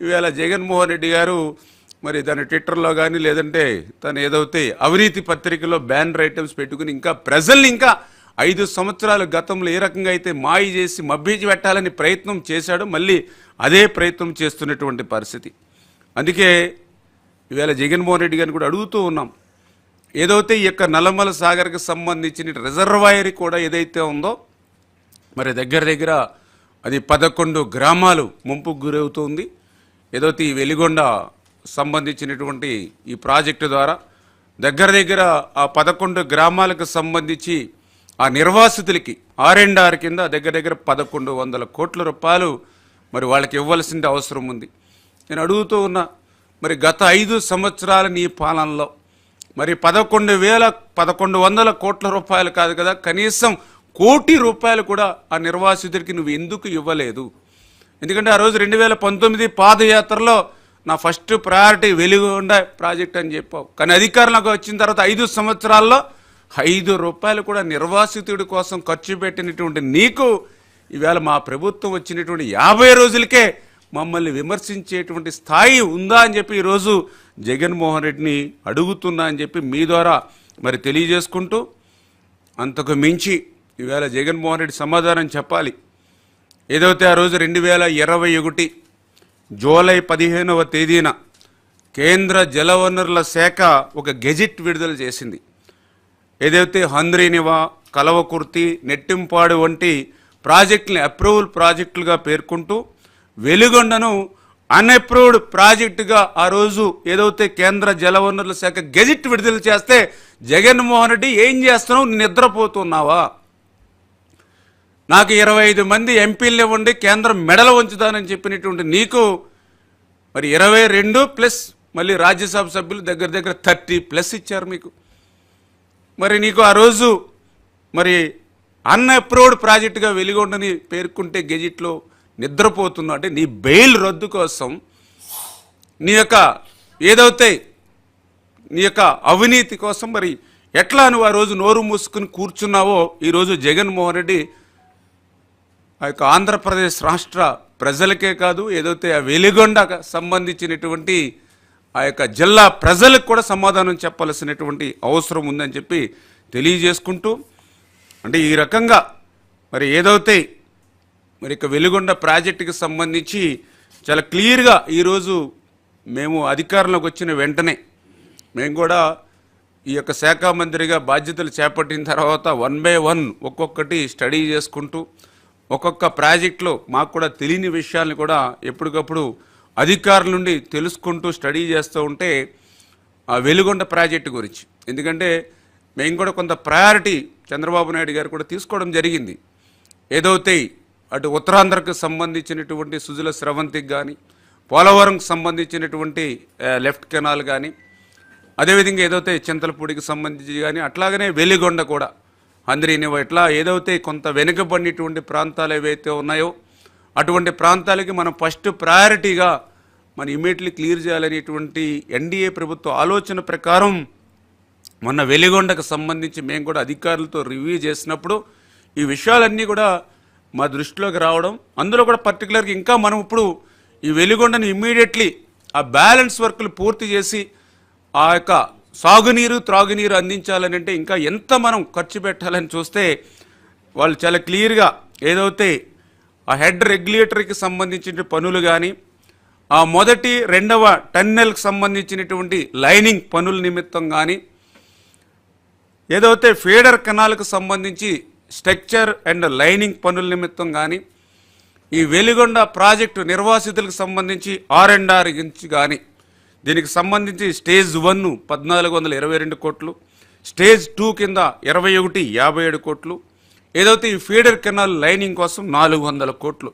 ఇవాళ జగన్మోహన్ రెడ్డి గారు మరి తన ట్విట్టర్లో కానీ లేదంటే తను ఏదైతే అవినీతి పత్రికలో బ్యానర్ ఐటమ్స్ పెట్టుకుని ఇంకా ప్రజల్ని ఇంకా ఐదు సంవత్సరాలు గతంలో ఏ రకంగా అయితే మాయ చేసి మభ్యచి పెట్టాలని ప్రయత్నం చేశాడో మళ్ళీ అదే ప్రయత్నం చేస్తున్నటువంటి పరిస్థితి. అందుకే ఇవాళ జగన్మోహన్ రెడ్డి గారిని కూడా అడుగుతూ ఉన్నాం. ఏదైతే ఈ యొక్క నల్లమల సాగర్కి సంబంధించిన రిజర్వాయర్ కూడా ఏదైతే ఉందో మరి దగ్గర దగ్గర అది పదకొండు గ్రామాలు ముంపుకు గురవుతుంది ఏదైతే ఈ వెలిగొండ సంబంధించినటువంటి ఈ ప్రాజెక్టు ద్వారా దగ్గర దగ్గర ఆ పదకొండు గ్రామాలకు సంబంధించి ఆ నిర్వాసితులకి ఆర్ఎండ్ఆర్ కింద దగ్గర దగ్గర పదకొండు వందల కోట్ల రూపాయలు మరి వాళ్ళకి ఇవ్వాల్సిన అవసరం ఉంది. నేను అడుగుతూ ఉన్నా మరి గత ఐదు సంవత్సరాల నీ పాలనలో మరి పదకొండు వేల పదకొండు వందల కోట్ల రూపాయలు కాదు కదా కనీసం కోటి రూపాయలు కూడా ఆ నిర్వాసితుడికి నువ్వు ఎందుకు ఇవ్వలేదు? ఎందుకంటే ఆ రోజు రెండు వేల పంతొమ్మిది పాదయాత్రలో నా ఫస్ట్ ప్రయారిటీ వెలుగుండ ప్రాజెక్ట్ అని చెప్పావు. కానీ అధికారంలోకి వచ్చిన తర్వాత ఐదు సంవత్సరాల్లో ఐదు రూపాయలు కూడా నిర్వాసితుడి కోసం ఖర్చు పెట్టినటువంటి నీకు ఈవేళ మా ప్రభుత్వం వచ్చినటువంటి యాభై రోజులకే మమ్మల్ని విమర్శించేటువంటి స్థాయి ఉందా అని చెప్పి ఈరోజు జగన్మోహన్ రెడ్డిని అడుగుతున్నా అని చెప్పి మీ ద్వారా మరి తెలియజేసుకుంటూ అంతకు మించి ఈవేళ జగన్మోహన్ రెడ్డి సమాధానం చెప్పాలి. ఏదైతే ఆ రోజు రెండు వేల ఇరవై ఒకటి జూలై పదిహేనవ తేదీన కేంద్ర జలవనరుల శాఖ ఒక గెజిట్ విడుదల చేసింది. ఏదైతే హంద్రీనివా కలవకుర్తి నెట్టింపాడు వంటి ప్రాజెక్టుని అప్రూవల్ ప్రాజెక్టులుగా పేర్కొంటూ వెలుగొండను అన్అప్రూవ్డ్ ప్రాజెక్టుగా ఆ రోజు ఏదైతే కేంద్ర జలవనరుల శాఖ గెజిట్ విడుదల చేస్తే జగన్మోహన్ రెడ్డి ఏం చేస్తున్నావు? నిద్రపోతున్నావా? నాకు ఇరవై ఐదు మంది ఎంపీలు ఇవ్వండి కేంద్రం మెడలు ఉంచుతానని చెప్పినటువంటి నీకు మరి ఇరవై రెండు ప్లస్ మళ్ళీ రాజ్యసభ సభ్యులు దగ్గర దగ్గర థర్టీ ప్లస్ ఇచ్చారు మీకు. మరి నీకు ఆ రోజు మరి అన్అప్రూవ్డ్ ప్రాజెక్టుగా వెలిగొండని పేర్కొంటే గెజిట్లో నిద్రపోతున్నావు. అంటే నీ బెయిల్ రద్దు కోసం నీ యొక్క ఏదైతే నీ యొక్క అవినీతి కోసం మరి ఎట్లా నువ్వు ఆ రోజు నోరు మూసుకుని కూర్చున్నావో ఈరోజు జగన్మోహన్ రెడ్డి ఆ యొక్క ఆంధ్రప్రదేశ్ రాష్ట్ర ప్రజలకే కాదు ఏదైతే ఆ వెలిగొండ సంబంధించినటువంటి ఆ యొక్క జిల్లా ప్రజలకు కూడా సమాధానం చెప్పాల్సినటువంటి అవసరం ఉందని చెప్పి తెలియజేసుకుంటూ అంటే ఈ రకంగా మరి ఏదైతే మరి ఇక వెలుగొండ ప్రాజెక్టుకి సంబంధించి చాలా క్లియర్గా ఈరోజు మేము అధికారంలోకి వచ్చిన వెంటనే మేము కూడా ఈ యొక్క శాఖ మంత్రిగా బాధ్యతలు చేపట్టిన తర్వాత వన్ బై వన్ ఒక్కొక్కటి స్టడీ చేసుకుంటూ ఒక్కొక్క ప్రాజెక్టులో మాకు కూడా తెలియని విషయాల్ని కూడా ఎప్పటికప్పుడు అధికారుల నుండి తెలుసుకుంటూ స్టడీ చేస్తూ ఉంటే ఆ వెలుగొండ ప్రాజెక్టు గురించి. ఎందుకంటే మేము కూడా కొంత ప్రయారిటీ చంద్రబాబు నాయుడు గారు కూడా తీసుకోవడం జరిగింది. ఏదైతే అటు ఉత్తరాంధ్రకు సంబంధించినటువంటి సుజల స్రవంతికి కానీ పోలవరంకి సంబంధించినటువంటి లెఫ్ట్ కెనాల్ కానీ అదేవిధంగా ఏదైతే చింతలపూడికి సంబంధించి కానీ అట్లాగనే వెలిగొండ కూడా అందరిని ఇట్లా ఏదైతే కొంత వెనుకబడినటువంటి ప్రాంతాలు ఏవైతే ఉన్నాయో అటువంటి ప్రాంతాలకి మనం ఫస్ట్ ప్రయారిటీగా మనం ఇమీడియట్లీ క్లియర్ చేయాలనేటువంటి ఎన్డీఏ ప్రభుత్వ ఆలోచన ప్రకారం మొన్న వెలిగొండకు సంబంధించి మేము కూడా అధికారులతో రివ్యూ చేసినప్పుడు ఈ విషయాలన్నీ కూడా మా దృష్టిలోకి రావడం అందులో కూడా పర్టికులర్గా ఇంకా మనం ఇప్పుడు ఈ వెలిగొండను ఇమ్మీడియట్లీ ఆ బ్యాలెన్స్ వర్క్లు పూర్తి చేసి ఆ యొక్క సాగునీరు త్రాగునీరు అందించాలని అంటే ఇంకా ఎంత మనం ఖర్చు పెట్టాలని చూస్తే వాళ్ళు చాలా క్లియర్గా ఏదైతే ఆ హెడ్ రెగ్యులేటర్కి సంబంధించిన పనులు కానీ ఆ మొదటి రెండవ టన్నెల్కి సంబంధించినటువంటి లైనింగ్ పనుల నిమిత్తం కానీ ఏదైతే ఫీడర్ కెనాల్కు సంబంధించి స్ట్రక్చర్ అండ్ లైనింగ్ పనుల నిమిత్తం కానీ ఈ వెలిగొండ ప్రాజెక్టు నిర్వాసితులకు సంబంధించి ఆర్ అండ్ ఆర్ గురించి కానీ దీనికి సంబంధించి స్టేజ్ వన్ పద్నాలుగు వందల ఇరవై రెండు కోట్లు స్టేజ్ టూ కింద ఇరవై ఒకటి యాభై ఏడు కోట్లు ఏదైతే ఈ ఫీడర్ కెనాల్ లైనింగ్ కోసం నాలుగు వందల కోట్లు.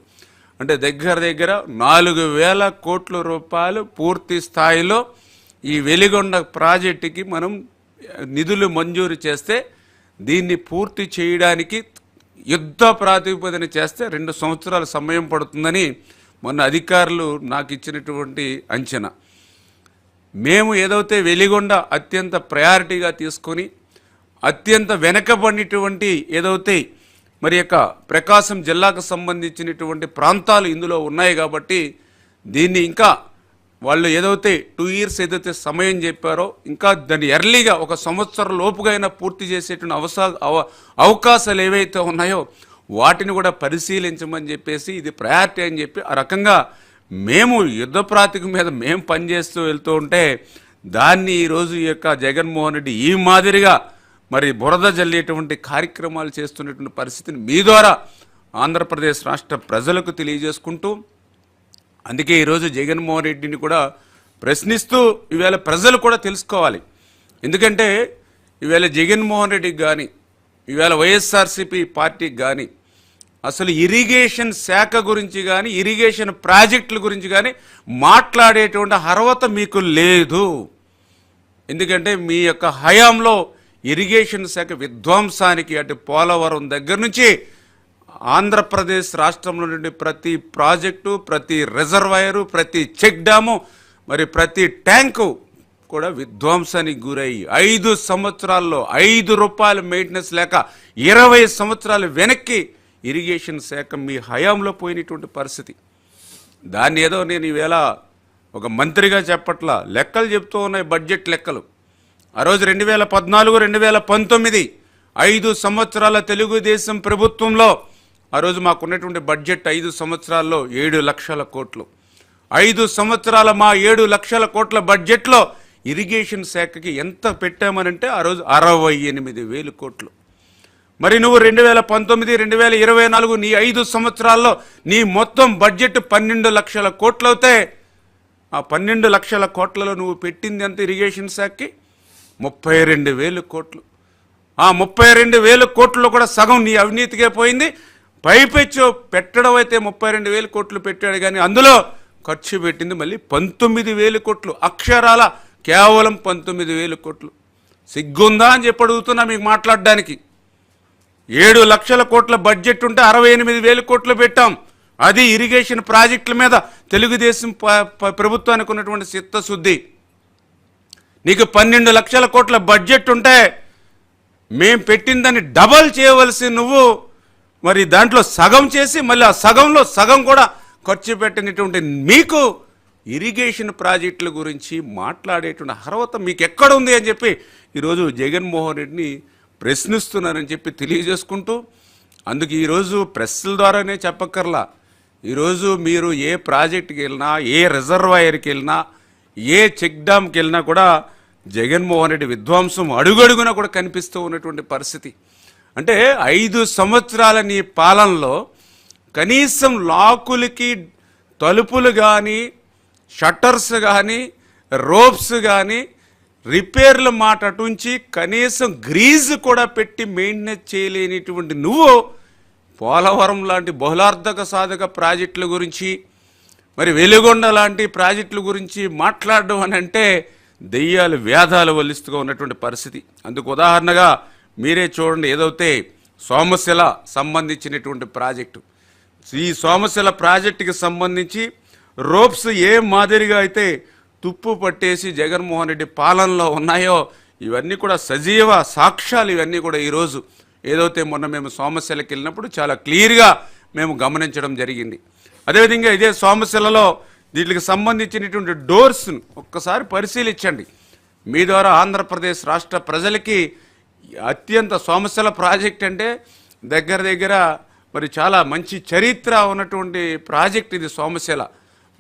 అంటే దగ్గర దగ్గర నాలుగు వేల కోట్ల రూపాయలు పూర్తి స్థాయిలో ఈ వెలిగొండ ప్రాజెక్టుకి మనం నిధులు మంజూరు చేస్తే దీన్ని పూర్తి చేయడానికి యుద్ధ ప్రాతిపదన చేస్తే రెండు సంవత్సరాల సమయం పడుతుందని మొన్న అధికారులు నాకు ఇచ్చినటువంటి అంచనా. మేము ఏదైతే వెలిగొండ అత్యంత ప్రయారిటీగా తీసుకొని అత్యంత వెనకబడినటువంటి ఏదైతే మరి యొక్క ప్రకాశం జిల్లాకు సంబంధించినటువంటి ప్రాంతాలు ఇందులో ఉన్నాయి కాబట్టి దీన్ని ఇంకా వాళ్ళు ఏదైతే టూ ఇయర్స్ ఏదైతే సమయం చెప్పారో ఇంకా దాన్ని ఎర్లీగా ఒక సంవత్సరం లోపుగా అయినా పూర్తి చేసేటువంటి అవసా అవ- అవకాశాలు ఏవైతే ఉన్నాయో వాటిని కూడా పరిశీలించమని చెప్పేసి ఇది ప్రయారిటీ అని చెప్పి ఆ రకంగా మేము యుద్ధ ప్రాతిక మీద మేము పనిచేస్తూ వెళ్తూ ఉంటే దాన్ని ఈరోజు ఈ యొక్క జగన్మోహన్ రెడ్డి ఈ మాదిరిగా మరి బురద జల్లేటువంటి కార్యక్రమాలు చేస్తున్నటువంటి పరిస్థితిని మీ ద్వారా ఆంధ్రప్రదేశ్ రాష్ట్ర ప్రజలకు తెలియజేసుకుంటూ అందుకే ఈరోజు జగన్మోహన్ రెడ్డిని కూడా ప్రశ్నిస్తూ ఈవేళ ప్రజలు కూడా తెలుసుకోవాలి. ఎందుకంటే ఈవేళ జగన్మోహన్ రెడ్డికి కానీ ఈవేళ వైఎస్ఆర్సీపీ పార్టీకి కానీ అసలు ఇరిగేషన్ శాఖ గురించి కానీ ఇరిగేషన్ ప్రాజెక్టుల గురించి కానీ మాట్లాడేటువంటి అర్హత మీకు లేదు. ఎందుకంటే మీ యొక్క హయాంలో ఇరిగేషన్ శాఖ విధ్వంసానికి అటు పోలవరం దగ్గర నుంచి ఆంధ్రప్రదేశ్ రాష్ట్రంలో నుండి ప్రతి ప్రాజెక్టు ప్రతి రిజర్వాయరు ప్రతి చెక్ డ్యాము మరి ప్రతి ట్యాంకు కూడా విధ్వంసానికి గురయ్యి ఐదు సంవత్సరాల్లో ఐదు రూపాయల మెయింటెనెన్స్ లేక ఇరవై సంవత్సరాలు వెనక్కి ఇరిగేషన్ శాఖ మీ హయాంలో పోయినటువంటి పరిస్థితి. దాన్ని ఏదో నేను ఈవేళ ఒక మంత్రిగా చెప్పట్లా లెక్కలు చెప్తూ ఉన్నాయి బడ్జెట్ లెక్కలు. ఆ రోజు రెండు వేల పద్నాలుగు రెండు వేల పంతొమ్మిది ఐదు సంవత్సరాల తెలుగుదేశం ప్రభుత్వంలో ఆ రోజు మాకున్నటువంటి బడ్జెట్ ఐదు సంవత్సరాల్లో ఏడు లక్షల కోట్లు. ఐదు సంవత్సరాల మా ఏడు లక్షల కోట్ల బడ్జెట్లో ఇరిగేషన్ శాఖకి ఎంత పెట్టామనంటే ఆ రోజు అరవై ఎనిమిది వేలు కోట్లు. మరి నువ్వు రెండు వేల పంతొమ్మిది రెండు వేల ఇరవై నాలుగు నీ ఐదు సంవత్సరాల్లో నీ మొత్తం బడ్జెట్ పన్నెండు లక్షల కోట్లు అవుతాయి ఆ పన్నెండు లక్షల కోట్లలో నువ్వు పెట్టింది ఎంత ఇరిగేషన్ శాఖకి? ముప్పై రెండు వేలు కోట్లు. ఆ ముప్పై రెండు వేల కోట్లలో కూడా సగం నీ అవినీతికే పోయింది. పైపెచ్చు పెట్టడం అయితే ముప్పై రెండు వేల కోట్లు పెట్టాడు కానీ అందులో ఖర్చు పెట్టింది మళ్ళీ పంతొమ్మిది వేలు కోట్లు. అక్షరాల కేవలం పంతొమ్మిది వేలు కోట్లు. సిగ్గుందా అని చెప్పి అడుగుతున్నా మీకు మాట్లాడడానికి. ఏడు లక్షల కోట్ల బడ్జెట్ ఉంటే అరవై ఎనిమిది వేల కోట్లు పెట్టాం. అది ఇరిగేషన్ ప్రాజెక్టుల మీద తెలుగుదేశం ప- ప్రభుత్వానికి ఉన్నటువంటి చిత్తశుద్ధి. నీకు పన్నెండు లక్షల కోట్ల బడ్జెట్ ఉంటే మేం పెట్టిందని డబల్ చేయవలసి నువ్వు మరి దాంట్లో సగం చేసి మళ్ళీ ఆ సగంలో సగం కూడా ఖర్చు పెట్టినటువంటి మీకు ఇరిగేషన్ ప్రాజెక్టుల గురించి మాట్లాడేటువంటి అర్హత మీకు ఎక్కడ ఉంది అని చెప్పి ఈరోజు జగన్మోహన్ రెడ్డిని ప్రశ్నిస్తున్నారని చెప్పి తెలియజేసుకుంటూ అందుకు ఈరోజు ప్రెస్ల ద్వారానే చెప్పక్కర్లా. ఈరోజు మీరు ఏ ప్రాజెక్టుకి వెళ్ళినా ఏ రిజర్వాయర్కి వెళ్ళినా ఏ చెక్ డ్యామ్కి వెళ్ళినా కూడా జగన్మోహన్ రెడ్డి విధ్వంసం అడుగడుగున కూడా కనిపిస్తూ ఉన్నటువంటి పరిస్థితి. అంటే ఐదు సంవత్సరాల నీ పాలనలో కనీసం లాకులకి తలుపులు కానీ షట్టర్స్ కానీ రోప్స్ కానీ రిపేర్ల మాట అటుంచి కనీసం గ్రీజ్ కూడా పెట్టి మెయింటెనెన్స్ చేయలేనిటువంటి నువ్వు పోలవరం లాంటి బహుళార్థక సాధక ప్రాజెక్టుల గురించి మరి వెలుగొండ లాంటి ప్రాజెక్టుల గురించి మాట్లాడడం అని అంటే దెయ్యాలు వ్యాధాలు వల్లిస్తుగా ఉన్నటువంటి పరిస్థితి. అందుకు ఉదాహరణగా మీరే చూడండి ఏదైతే సోమశిల సంబంధించినటువంటి ప్రాజెక్టు. ఈ సోమశిల ప్రాజెక్టుకి సంబంధించి రోప్స్ ఏ మాదిరిగా అయితే తుప్పు పట్టేసి జగన్మోహన్ రెడ్డి పాలనలో ఉన్నాయో ఇవన్నీ కూడా సజీవ సాక్ష్యాలు ఇవన్నీ కూడా ఈరోజు ఏదైతే మొన్న మేము సోమశిలకి వెళ్ళినప్పుడు చాలా క్లియర్గా మేము గమనించడం జరిగింది. అదేవిధంగా ఇదే సోమశిలలో వీటికి సంబంధించినటువంటి డోర్స్ను ఒక్కసారి పరిశీలించండి. మీ ద్వారా ఆంధ్రప్రదేశ్ రాష్ట్ర ప్రజలకి అత్యంత సోమశిల ప్రాజెక్ట్ అంటే దగ్గర దగ్గర మరి చాలా మంచి చరిత్ర ఉన్నటువంటి ప్రాజెక్ట్ ఇది సోమశిల.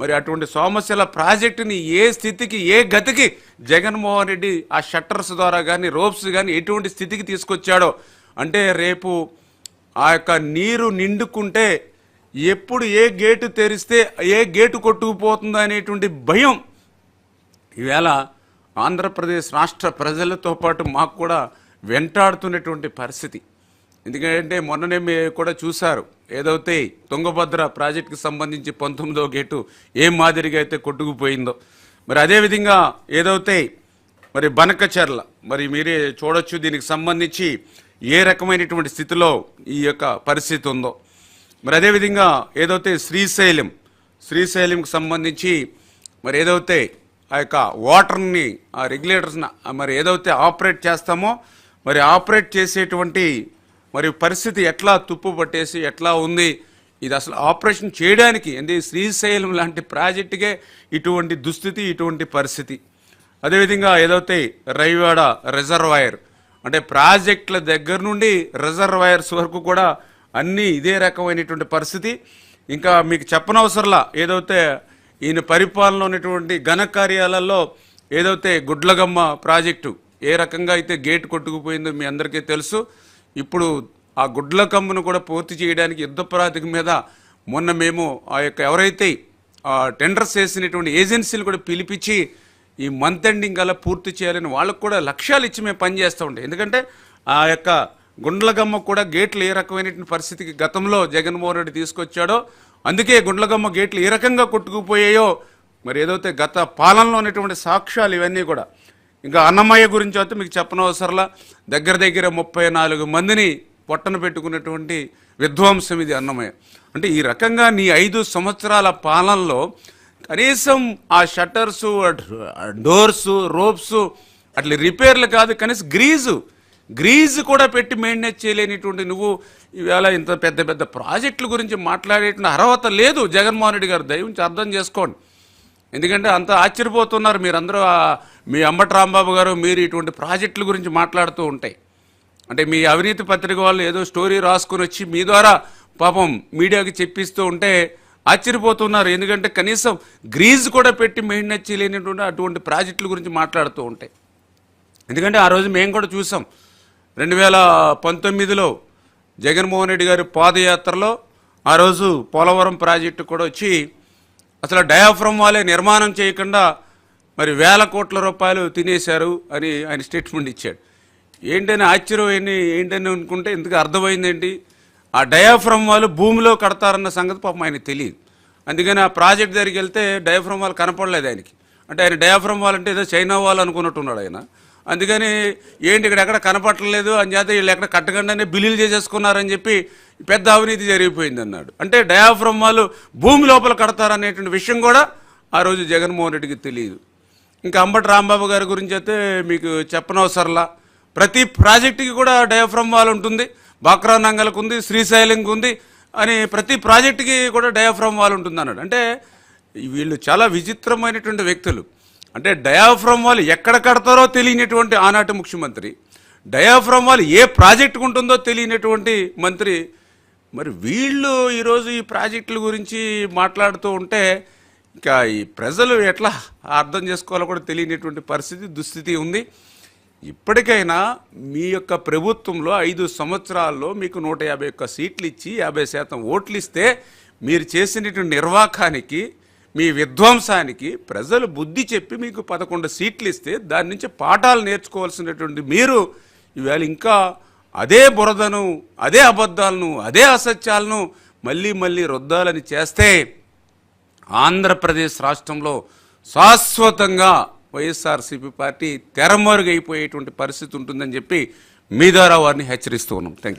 మరి అటువంటి సోమశిల ప్రాజెక్టుని ఏ స్థితికి ఏ గతికి జగన్మోహన్ రెడ్డి ఆ షట్టర్స్ ద్వారా కానీ రోప్స్ కానీ ఎటువంటి స్థితికి తీసుకొచ్చాడో? అంటే రేపు ఆ యొక్క నీరు నిండుకుంటే ఎప్పుడు ఏ గేటు తెరిస్తే ఏ గేటు కొట్టుకుపోతుందో అనేటువంటి భయం. ఈవేళ ఆంధ్రప్రదేశ్ రాష్ట్ర ప్రజలతో పాటు మాకు కూడా వెంటాడుతున్నటువంటి పరిస్థితి. ఎందుకంటే మొన్ననే మీరు కూడా చూశారు ఏదైతే తుంగభద్ర ప్రాజెక్టుకి సంబంధించి పంతొమ్మిదో గేటు ఏ మాదిరిగా అయితే కొట్టుకుపోయిందో. మరి అదేవిధంగా ఏదైతే మరి బనకచర్ల మరి మీరే చూడొచ్చు దీనికి సంబంధించి ఏ రకమైనటువంటి స్థితిలో ఈ యొక్క పరిస్థితి ఉందో. మరి అదేవిధంగా ఏదైతే శ్రీశైలం శ్రీశైలంకి సంబంధించి మరి ఏదైతే ఆ యొక్క వాటర్ని ఆ రెగ్యులేటర్స్ని మరి ఏదైతే ఆపరేట్ చేస్తామో మరి ఆపరేట్ చేసేటువంటి మరి పరిస్థితి ఎట్లా తుప్పు పట్టేసి ఎట్లా ఉంది? ఇది అసలు ఆపరేషన్ చేయడానికి అంటే శ్రీశైలం లాంటి ప్రాజెక్టుకే ఇటువంటి దుస్థితి ఇటువంటి పరిస్థితి. అదేవిధంగా ఏదైతే రైవాడ రిజర్వాయర్ అంటే ప్రాజెక్టుల దగ్గర నుండి రిజర్వాయర్స్ వరకు కూడా అన్నీ ఇదే రకమైనటువంటి పరిస్థితి. ఇంకా మీకు చెప్పనవసరంలా ఏదైతే ఈయన పరిపాలన ఉన్నటువంటి ఘనకార్యాలలో ఏదైతే గుడ్లగమ్మ ప్రాజెక్టు ఏ రకంగా అయితే గేట్ కొట్టుకుపోయిందో మీ అందరికీ తెలుసు. ఇప్పుడు ఆ గుడ్ల కమ్మును కూడా పూర్తి చేయడానికి యుద్ధ ప్రాతిక మీద మొన్న మేము ఆ యొక్క ఎవరైతే ఆ టెండర్స్ వేసినటువంటి ఏజెన్సీలు కూడా పిలిపించి ఈ మంత్ ఎండింగ్ అలా పూర్తి చేయాలని వాళ్ళకు కూడా లక్ష్యాలు ఇచ్చి మేము పనిచేస్తూ ఉండే. ఎందుకంటే ఆ యొక్క గుండ్లగమ్మ కూడా గేట్లు ఏ రకమైనటువంటి పరిస్థితికి గతంలో జగన్మోహన్ రెడ్డి తీసుకొచ్చాడో అందుకే గుండ్లగమ్మ గేట్లు ఏ రకంగా కొట్టుకుపోయాయో మరి ఏదైతే గత పాలనలో ఉన్నటువంటి సాక్ష్యాలు ఇవన్నీ కూడా ఇంకా అన్నమయ్య గురించి అయితే మీకు చెప్పనవసరంలా దగ్గర దగ్గర ముప్పై నాలుగు మందిని పొట్టన పెట్టుకున్నటువంటి విధ్వంసం ఇది అన్నమయ్య. అంటే ఈ రకంగా నీ ఐదు సంవత్సరాల పాలనలో కనీసం ఆ షట్టర్సు డోర్స్ రోప్స్ అట్లా రిపేర్లు కాదు కనీసం గ్రీజు గ్రీజు కూడా పెట్టి మెయింటైన్ చేయలేనిటువంటి నువ్వు ఇవాళ ఇంత పెద్ద పెద్ద ప్రాజెక్టుల గురించి మాట్లాడేటువంటి అర్హత లేదు. జగన్మోహన్ రెడ్డి గారు దయవుంచి అర్థం చేసుకోండి. ఎందుకంటే అంత ఆశ్చర్యపోతున్నారు మీరందరూ. మీ అంబట రాంబాబు గారు మీరు ఇటువంటి ప్రాజెక్టుల గురించి మాట్లాడుతూ ఉంటాయి అంటే మీ అవినీతి పత్రిక వాళ్ళు ఏదో స్టోరీ రాసుకుని వచ్చి మీ ద్వారా పాపం మీడియాకి చెప్పిస్తూ ఉంటే ఆశ్చర్యపోతున్నారు. ఎందుకంటే కనీసం గ్రీజ్ కూడా పెట్టి మెయింటైన్ లేనటువంటి అటువంటి ప్రాజెక్టుల గురించి మాట్లాడుతూ ఉంటాయి ఎందుకంటే ఆ రోజు మేము కూడా చూసాం. రెండు వేల పంతొమ్మిదిలో జగన్మోహన్ రెడ్డి గారి పాదయాత్రలో ఆ రోజు పోలవరం ప్రాజెక్టు కూడా వచ్చి అసలు డయాఫ్రమ్ వాళ్ళే నిర్మాణం చేయకుండా మరి వేల కోట్ల రూపాయలు తినేశారు అని ఆయన స్టేట్మెంట్ ఇచ్చాడు. ఏంటని ఆశ్చర్యం ఏంటి? ఏంటని అనుకుంటే ఇందుకు అర్థమైంది ఏంటి ఆ డయాఫ్రమ్ వాళ్ళు భూమిలో కడతారన్న సంగతి పాపం ఆయనకు తెలియదు. అందుకని ఆ ప్రాజెక్ట్ దగ్గరికి వెళ్తే డయాఫ్రమ్ వాళ్ళు కనపడలేదు ఆయనకి. అంటే ఆయన డయాఫ్రమ్ వాళ్ళు అంటే ఏదో చైనా వాళ్ళు అనుకున్నట్టున్నాడు ఆయన. అందుకని ఏంటి ఇక్కడ ఎక్కడ కనపడలేదు? అని చేత వీళ్ళు ఎక్కడ కట్టకుండానే బిల్లులు చేసేసుకున్నారని చెప్పి పెద్ద అవినీతి జరిగిపోయింది అన్నాడు. అంటే డయాఫ్రమ్ వాళ్ళు భూమి లోపల కడతారనేటువంటి విషయం కూడా ఆ రోజు జగన్మోహన్ రెడ్డికి తెలియదు. ఇంకా అంబటి రాంబాబు గారి గురించి అయితే మీకు చెప్పనవసరంలా. ప్రతి ప్రాజెక్టుకి కూడా డయాఫ్రమ్ వాల్ ఉంటుంది బాక్రా నంగల్కి ఉంది శ్రీశైలంకి ఉంది అని ప్రతి ప్రాజెక్టుకి కూడా డయాఫ్రమ్ వాల్ ఉంటుంది అన్నాడు. అంటే వీళ్ళు చాలా విచిత్రమైనటువంటి వ్యక్తులు. అంటే డయాఫ్రమ్ వాల్ ఎక్కడ కడతారో తెలియనటువంటి ఆనాటి ముఖ్యమంత్రి డయాఫ్రమ్ వాల్ ఏ ప్రాజెక్టుకు ఉంటుందో తెలియనటువంటి మంత్రి. మరి వీళ్ళు ఈరోజు ఈ ప్రాజెక్టుల గురించి మాట్లాడుతూ ఉంటే ఇంకా ఈ ప్రజలు ఎట్లా అర్థం చేసుకోవాలో కూడా తెలియనటువంటి పరిస్థితి దుస్థితి ఉంది. ఇప్పటికైనా మీ యొక్క ప్రభుత్వంలో ఐదు సంవత్సరాల్లో మీకు నూట యాభై ఒక్క సీట్లు ఇచ్చి యాభై శాతం ఓట్లు ఇస్తే మీరు చేసినటువంటి నిర్వాకానికి మీ విధ్వంసానికి ప్రజలు బుద్ధి చెప్పి మీకు పదకొండు సీట్లు ఇస్తే దాని నుంచి పాఠాలు నేర్చుకోవాల్సినటువంటి మీరు ఇవాళ ఇంకా అదే బురదను అదే అబద్ధాలను అదే అసత్యాలను మళ్ళీ మళ్ళీ రుద్దాలని చేస్తే ఆంధ్రప్రదేశ్ రాష్ట్రంలో శాశ్వతంగా వైఎస్ఆర్సీపీ పార్టీ తెరమరుగైపోయేటువంటి పరిస్థితి ఉంటుందని చెప్పి మీ ద్వారా వారిని హెచ్చరిస్తూ ఉన్నాం. Thank you